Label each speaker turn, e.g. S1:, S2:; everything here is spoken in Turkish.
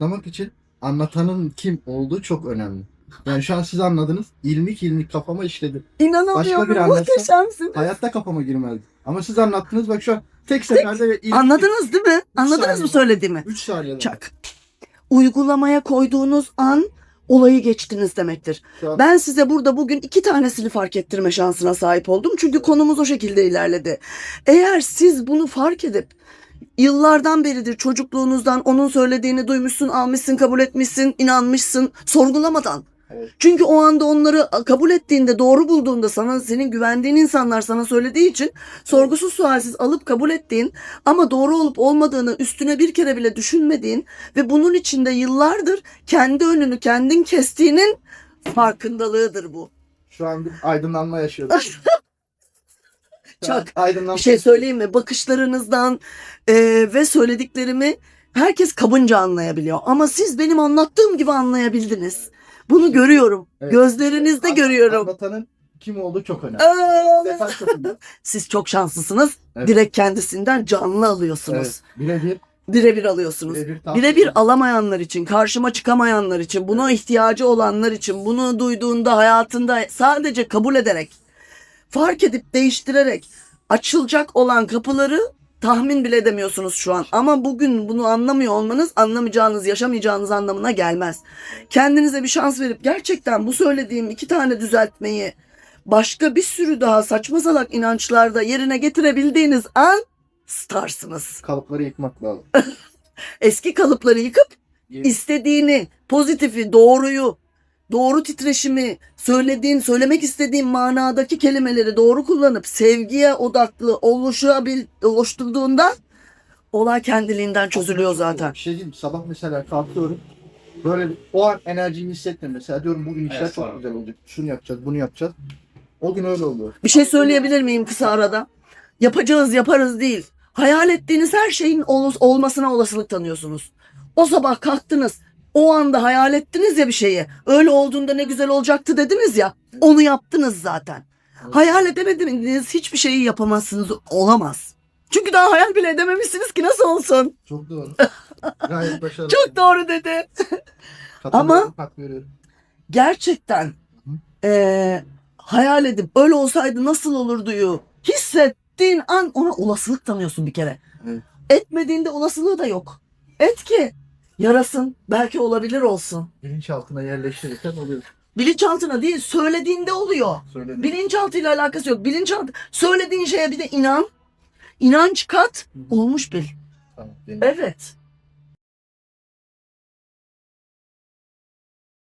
S1: anlamak için anlatanın kim olduğu çok önemli. Yani şu an siz anladınız. İlmik ilmik kafama işledi.
S2: İnanamıyorum.
S1: Başka biri anlatsa-
S2: Muhteşemsiniz.
S1: Hayatta kafama girmezdi. Ama siz anlattınız bak şu an tek seferde ve ilk
S2: Anladınız değil mi? Anladınız
S1: saniye.
S2: mı söylediğimi?
S1: 3 saniyede.
S2: Çak. Uygulamaya koyduğunuz an olayı geçtiniz demektir.
S1: Şu an
S2: Ben size burada bugün iki tanesini fark ettirme şansına sahip oldum. Çünkü konumuz o şekilde ilerledi. Eğer siz bunu fark edip yıllardan beridir çocukluğunuzdan onun söylediğini duymuşsun, almışsın, kabul etmişsin, inanmışsın, sorgulamadan.
S1: Evet.
S2: Çünkü o anda onları kabul ettiğinde, doğru bulduğunda sana senin güvendiğin insanlar sana söylediği için sorgusuz sualsiz alıp kabul ettiğin ama doğru olup olmadığını üstüne bir kere bile düşünmediğin ve bunun içinde yıllardır kendi önünü kendin kestiğinin farkındalığıdır bu.
S1: şu an bir aydınlanma yaşıyorum.
S2: Çok. Bir şey söyleyeyim mi? Bakışlarınızdan e, ve söylediklerimi herkes kabınca anlayabiliyor. Ama siz benim anlattığım gibi anlayabildiniz. Bunu görüyorum.
S1: Evet.
S2: Gözlerinizde
S1: An-
S2: görüyorum.
S1: Anlatanın kim olduğu çok önemli. Önemli.
S2: Siz çok şanslısınız.
S1: Evet.
S2: Direkt kendisinden canlı alıyorsunuz.
S1: Evet. Birebir.
S2: Birebir alıyorsunuz.
S1: Birebir. tam-
S2: Birebir alamayanlar için, karşıma çıkamayanlar için, buna ihtiyacı olanlar için, bunu duyduğunda hayatında sadece kabul ederek, fark edip değiştirerek açılacak olan kapıları tahmin bile edemiyorsunuz şu an. Ama bugün bunu anlamıyor olmanız anlamayacağınız, yaşamayacağınız anlamına gelmez. Kendinize bir şans verip gerçekten bu söylediğim iki tane düzeltmeyi başka bir sürü daha saçma salak inançlarda yerine getirebildiğiniz an starsınız.
S1: Kalıpları yıkmak lazım.
S2: Eski kalıpları yıkıp istediğini, pozitifi, doğruyu, doğru titreşimi, söylediğin, söylemek istediğin manadaki kelimeleri doğru kullanıp sevgiye odaklı oluşabil, oluşturduğunda olay kendiliğinden çözülüyor zaten.
S1: Bir şey diyeyim sabah mesela kalkıyorum. Böyle o an enerjiyi hissettim mesela. Diyorum bugün işler
S3: Evet,
S1: çok güzel olacak. Şunu yapacağız, bunu yapacağız. O gün öyle oluyor.
S2: Bir şey söyleyebilir miyim kısa arada? Yapacağız, yaparız değil. Hayal ettiğiniz her şeyin ol- olmasına olasılık tanıyorsunuz. O sabah kalktınız, o anda hayal ettiniz ya bir şeyi. Öyle olduğunda ne güzel olacaktı dediniz ya. Onu yaptınız zaten. Hayal edemediğiniz hiçbir şeyi yapamazsınız. Olamaz. Çünkü daha hayal bile edememişsiniz ki nasıl olsun?
S1: Çok doğru. Gayet başarılı.
S2: Çok doğru dedi. Ama-. Gerçekten eee, hayal edip öyle olsaydı nasıl olurduyu hissettiğin an ona olasılık tanıyorsun bir kere.
S1: Evet.
S2: Etmediğinde olasılığı da yok. Et ki yarasın belki olabilir olsun.
S1: Bilinçaltına yerleştirirsen oluyor.
S2: Bilinçaltına değil söylediğinde oluyor.
S1: Söyledim.
S2: Bilinçaltıyla alakası yok. Bilinçaltı söylediğin şeye bir de inan. İnanç kat olmuş bil.
S1: Tamam.
S2: Evet.